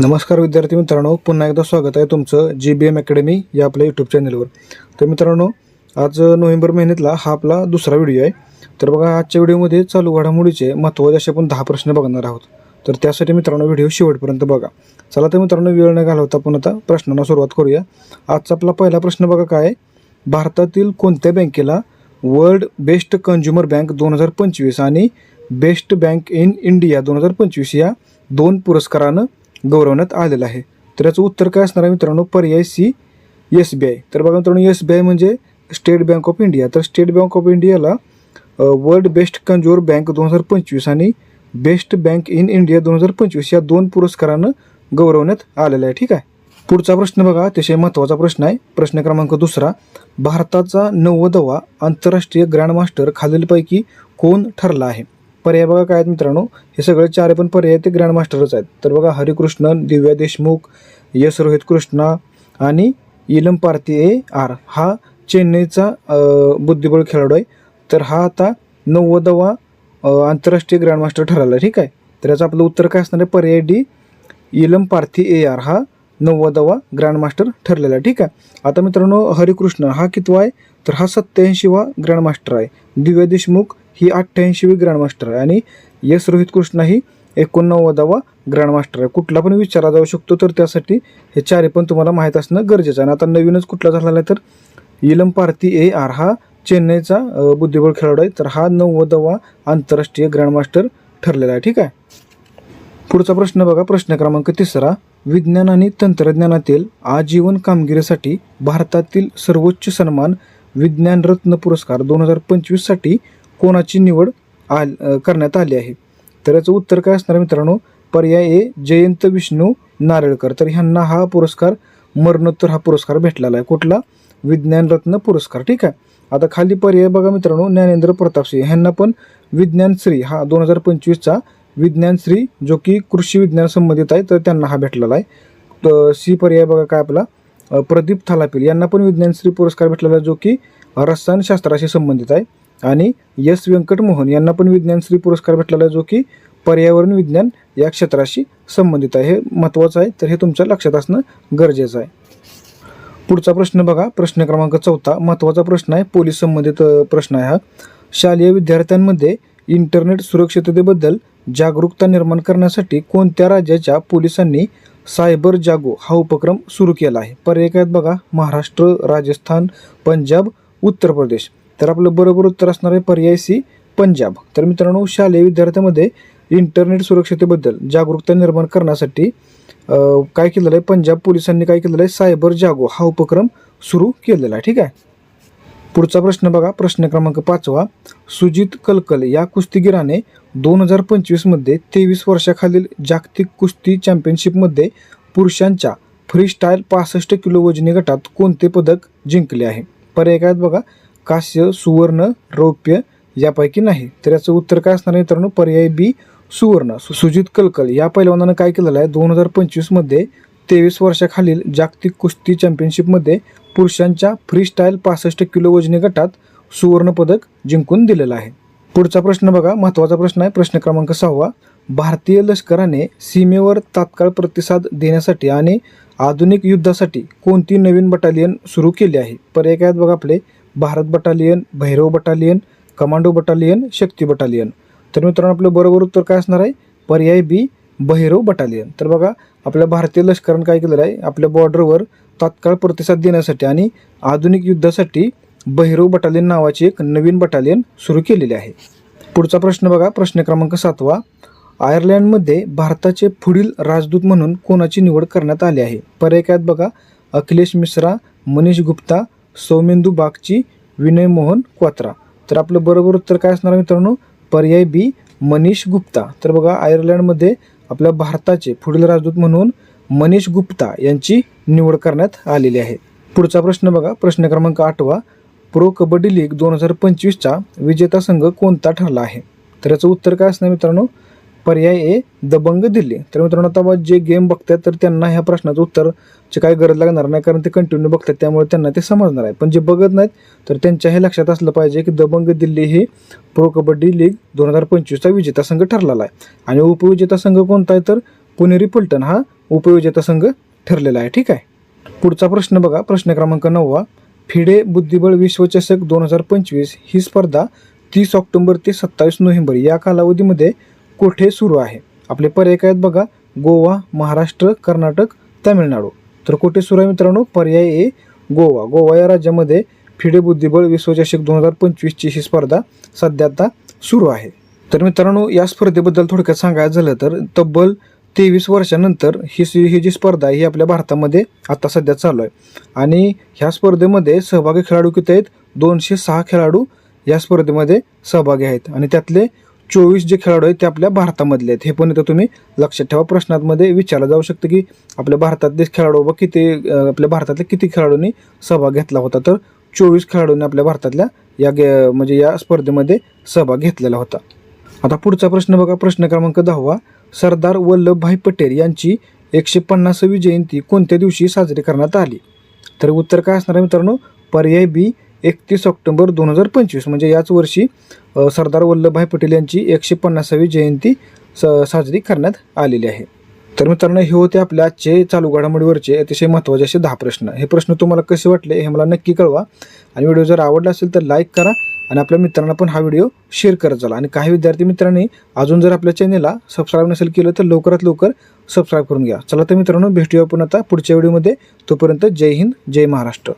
नमस्कार विद्यार्थी मित्रांनो पुन्हा एकदा स्वागत आहे तुमचं जी बी एम अकॅडमी या आपल्या यूट्यूब चॅनलवर तर मित्रांनो आज नोव्हेंबर महिन्यातला हा आपला दुसरा व्हिडिओ आहे. तर बघा आजच्या व्हिडिओमध्ये चालू घडामोडीचे महत्त्वाचे असे आपण दहा प्रश्न बघणार आहोत. तर त्यासाठी मित्रांनो व्हिडिओ शेवटपर्यंत बघा. चला तर मित्रांनो वेळ न घालवता आपण आता प्रश्नांना सुरुवात करूया. आजचा आपला पहिला प्रश्न बघा काय भारतातील कोणत्या बँकेला वर्ल्ड बेस्ट कन्झ्युमर बँक दोन हजार पंचवीस आणि बेस्ट बँक इन इंडिया दोन हजार पंचवीस या दोन पुरस्कारानं गौरवण्यात आलेलं आहे. तर याचं उत्तर काय असणार आहे मित्रांनो? पर्याय सी एस बी आय तर बघा मित्रांनो एस बी आय म्हणजे स्टेट बँक ऑफ इंडिया तर स्टेट बँक ऑफ इंडियाला वर्ल्ड बेस्ट कंज्युअर बँक दोन हजार पंचवीस आणि बेस्ट बँक इन इंडिया दोन हजार पंचवीस या दोन पुरस्कारानं गौरवण्यात आलेलं आहे. ठीक आहे? पुढचा प्रश्न बघा. अतिशय महत्त्वाचा प्रश्न आहे. प्रश्न क्रमांक दुसरा. भारताचा नव्वदवा आंतरराष्ट्रीय ग्रँडमास्टर खालीलपैकी कोण ठरला आहे? पर्याय बघा काय आहेत मित्रांनो. हे सगळे चार पण पर्याय ते ग्रँडमास्टरच आहेत. तर बघा हरिकृष्ण दिव्या देशमुख यश रोहित कृष्णा आणि इलम पार्थी ए आर. हा चेन्नईचा बुद्धिबळ खेळाडू आहे. तर हा आता नव्वदवा आंतरराष्ट्रीय ग्रँडमास्टर ठरला. आहे ठीक आहे? तर याचं आपलं उत्तर काय असणार आहे? पर्याय डी इलम पार्थी ए आर. हा नव्वदावा ग्रँडमास्टर ठरलेला आहे. ठीक आहे? आता मित्रांनो हरिकृष्ण हा कितवा आहे? तर हा सत्याऐंशीवा ग्रँडमास्टर आहे. दिव्या देशमुख ही अठ्ठ्याऐंशीवी ग्रँडमास्टर आहे. आणि यस रोहित कृष्ण ही एकोणनव्वदावा ग्रँडमास्टर आहे. कुठला पण विचारला जाऊ शकतो तर त्यासाठी हे चारी पण तुम्हाला माहीत असणं गरजेचं आहे. आणि आता नवीनच कुठला झालेला आहे तर इलम पार्थी ए आर हा चेन्नईचा बुद्धिबळ खेळाडू आहे. तर हा नव्वदावा आंतरराष्ट्रीय ग्रँडमास्टर ठरलेला आहे. ठीक आहे? पुढचा प्रश्न बघा. प्रश्न क्रमांक तिसरा. विज्ञान आणि तंत्रज्ञानातील आजीवन कामगिरीसाठी भारतातील सर्वोच्च सन्मान विज्ञान रत्न पुरस्कार दोन हजार पंचवीससाठी कोणाची निवड आल करण्यात आली आहे? तर याचं उत्तर काय असणार मित्रांनो? पर्याय ए जयंत विष्णू नारळकर. तर ह्यांना हा पुरस्कार मरणोत्तर हा पुरस्कार भेटलेला आहे. कुठला? विज्ञानरत्न पुरस्कार. ठीक आहे? आता खाली पर्याय बघा मित्रांनो. ज्ञानेंद्र प्रताप सिंह. ह्यांना पण विज्ञान श्री हा दोन हजार पंचवीसचा विज्ञान श्री जो की कृषी विज्ञान संबंधित आहे तर त्यांना हा भेटलेला आहे. तर सी पर्याय बघा काय आपला. प्रदीप थालापील यांना पण विज्ञानश्री पुरस्कार भेटलेला आहे जो की रसायनशास्त्राशी संबंधित आहे. आणि एस व्यंकट मोहन यांना पण विज्ञानश्री पुरस्कार भेटलेला आहे जो की पर्यावरण विज्ञान या क्षेत्राशी संबंधित आहे. हे महत्त्वाचं आहे तर हे तुमच्या लक्षात असणं गरजेचं आहे. पुढचा प्रश्न बघा. प्रश्न क्रमांक चौथा महत्त्वाचा प्रश्न आहे पोलीस संबंधित प्रश्न आहे हा. शालेय विद्यार्थ्यांमध्ये इंटरनेट सुरक्षिततेबद्दल जागरूकता निर्माण करण्यासाठी कोणत्या राज्याच्या पोलिसांनी सायबर जागो हा उपक्रम सुरू केला आहे? पर्याय काय बघा. महाराष्ट्र राजस्थान पंजाब उत्तर प्रदेश. तर आपलं बरोबर उत्तर असणार आहे पर्याय सी पंजाब. तर मित्रांनो शालेय विद्यार्थ्यांमध्ये इंटरनेट सुरक्षतेबद्दल जागरूकता निर्माण करण्यासाठी काय केलेलं आहे? पंजाब पोलिसांनी काय केलेलं आहे? सायबर जागो हा उपक्रम सुरू केलेला आहे. ठीक आहे? पुढचा प्रश्न बघा. प्रश्न क्रमांक पाचवा. सुजित कलकल या कुस्तीगिराने दोन हजार पंचवीसमध्ये तेवीस वर्षाखालील जागतिक कुस्ती चॅम्पियनशिपमध्ये पुरुषांच्या फ्रीस्टाईल पासष्ट किलो वजनी गटात कोणते पदक जिंकले आहे? पर्याय काय बघा? कास्य सुवर्ण रौप्य यापैकी नाही. तर याचं उत्तर काय असणार आहे मित्रांनो? पर्याय बी सुवर्ण. सु- सुजित कलकल या पैलवानानं काय केलेलं आहे? दोन हजार पंचवीसमध्ये तेवीस वर्षाखालील जागतिक कुस्ती चॅम्पियनशिपमध्ये पुरुषांच्या फ्रीस्टाईल पासष्ट किलो वजनी गटात सुवर्णपदक जिंकून दिलेलं आहे. पुढचा प्रश्न बघा. महत्त्वाचा प्रश्न आहे. प्रश्न क्रमांक सहावा. भारतीय लष्कराने सीमेवर तात्काळ प्रतिसाद देण्यासाठी आणि आधुनिक युद्धासाठी कोणती नवीन बटालियन सुरू केली आहे? पर्याय काय आहेत बघा आपले. Bharat battalion Bhairav battalion commando battalion Shakti battalion तर मित्रांनो आपलं बरोबर उत्तर काय असणार आहे? पर्याय बी भैरव बटालियन तर बघा आपल्या भारतीय लष्करानं काय केलेलं आहे? आपल्या बॉर्डरवर तात्काळ प्रतिसाद देण्यासाठी आणि आधुनिक युद्धासाठी भैरव बटालियन नावाची एक नवीन बटालियन सुरू केलेली आहे. पुढचा प्रश्न बघा. प्रश्न क्रमांक सातवा. आयर्लंडमध्ये भारताचे पुढील राजदूत म्हणून कोणाची निवड करण्यात आली आहे? पर्याय काय बघा. अखिलेश मिश्रा मनीष गुप्ता सौमेंदू बागची विनय मोहन क्वात्रा. तर आपलं बरोबर उत्तर काय असणार मित्रांनो? पर्याय बी मनीष गुप्ता. तर बघा आयर्लंडमध्ये आपल्या भारताचे पुढील राजदूत म्हणून मनीष गुप्ता यांची निवड करण्यात आलेली आहे. पुढचा प्रश्न बघा. प्रश्न क्रमांक आठवा. प्रो कबड्डी लीग दोन हजार पंचवीसचा विजेता संघ कोणता ठरला आहे? तर याचं उत्तर काय असणार मित्रांनो? पर्याय ए दबंग दिल्ली. तर मित्रांनो आता जे गेम बघतात तर त्यांना ह्या प्रश्नाचं उत्तरची काय गरज लागणार नाही कारण ते कंटिन्यू बघतात त्यामुळे त्यांना ते समजणार आहे. पण जे बघत नाहीत तर त्यांच्या हे लक्षात असलं पाहिजे की दबंग दिल्ली ही प्रो कबड्डी लीग दोन हजार पंचवीसचा विजेता संघ ठरलेला आहे. आणि उपविजेता संघ कोणता आहे? तर पुणेरी पलटण हा उपविजेता संघ ठरलेला आहे. ठीक आहे? पुढचा प्रश्न बघा. प्रश्न क्रमांक नववा. फिडे बुद्धिबळ विश्वचषक दोन हजार पंचवीस ही स्पर्धा तीस ऑक्टोबर ते सत्तावीस नोव्हेंबर या कालावधीमध्ये कुठे सुरू आहे? आपले पर्याय काय आहेत बघा. गोवा महाराष्ट्र कर्नाटक तामिळनाडू. तर कुठे सुरू आहे मित्रांनो? पर्याय ए गोवा. गोवा या राज्यामध्ये फिडे बुद्धिबळ विश्वचषक दोन हजार पंचवीसची ही स्पर्धा सध्या आता सुरू आहे. तर मित्रांनो या स्पर्धेबद्दल थोडक्यात सांगायचं झालं तर तब्बल तेवीस वर्षानंतर ही सी- ही जी स्पर्धा आहे ही आपल्या भारतामध्ये आता सध्या चालू आहे. आणि ह्या स्पर्धेमध्ये सहभागी खेळाडू किती आहेत? दोनशे सहा खेळाडू या स्पर्धेमध्ये सहभागी आहेत. आणि त्यातले चोवीस जे खेळाडू आहेत ते आपल्या भारतामधले आहेत. हे पण इथं तुम्ही लक्षात ठेवा. प्रश्नांमध्ये विचारलं जाऊ शकतं की आपल्या भारतातले खेळाडू व किती आपल्या भारतातल्या किती खेळाडूंनी सहभाग घेतला होता. तर चोवीस खेळाडूंनी आपल्या भारतातल्या या गे म्हणजे या स्पर्धेमध्ये सहभाग घेतलेला होता. आता पुढचा प्रश्न बघा. प्रश्न क्रमांक दहावा. सरदार वल्लभभाई पटेल यांची एकशे पन्नासावी जयंती कोणत्या दिवशी साजरी करण्यात आली? तर उत्तर काय असणार आहे मित्रांनो? पर्याय बी एकतीस ऑक्टोबर दोन हजार पंचवीस. म्हणजे याच वर्षी सरदार वल्लभभाई पटेल यांची एकशे पन्नासावी जयंती स साजरी करण्यात आलेली आहे. तर मित्रांनो हे होते आपल्या आजचे चालू घडामोडीवरचे अतिशय महत्त्वाचे असे दहा प्रश्न. हे प्रश्न तुम्हाला कसे वाटले हे मला नक्की कळवा. आणि व्हिडिओ जर आवडला असेल तर लाईक करा आणि आपल्या मित्रांना पण हा व्हिडिओ शेअर करत चला. आणि काही विद्यार्थी मित्रांनी अजून जर आपल्या चॅनेलला सबस्क्राईब नसेल केलं तर लवकरात लवकर सबस्क्राईब करून घ्या. चला तर मित्रांनो भेटूया आपण आता पुढच्या व्हिडिओमध्ये. तोपर्यंत जय हिंद जय महाराष्ट्र.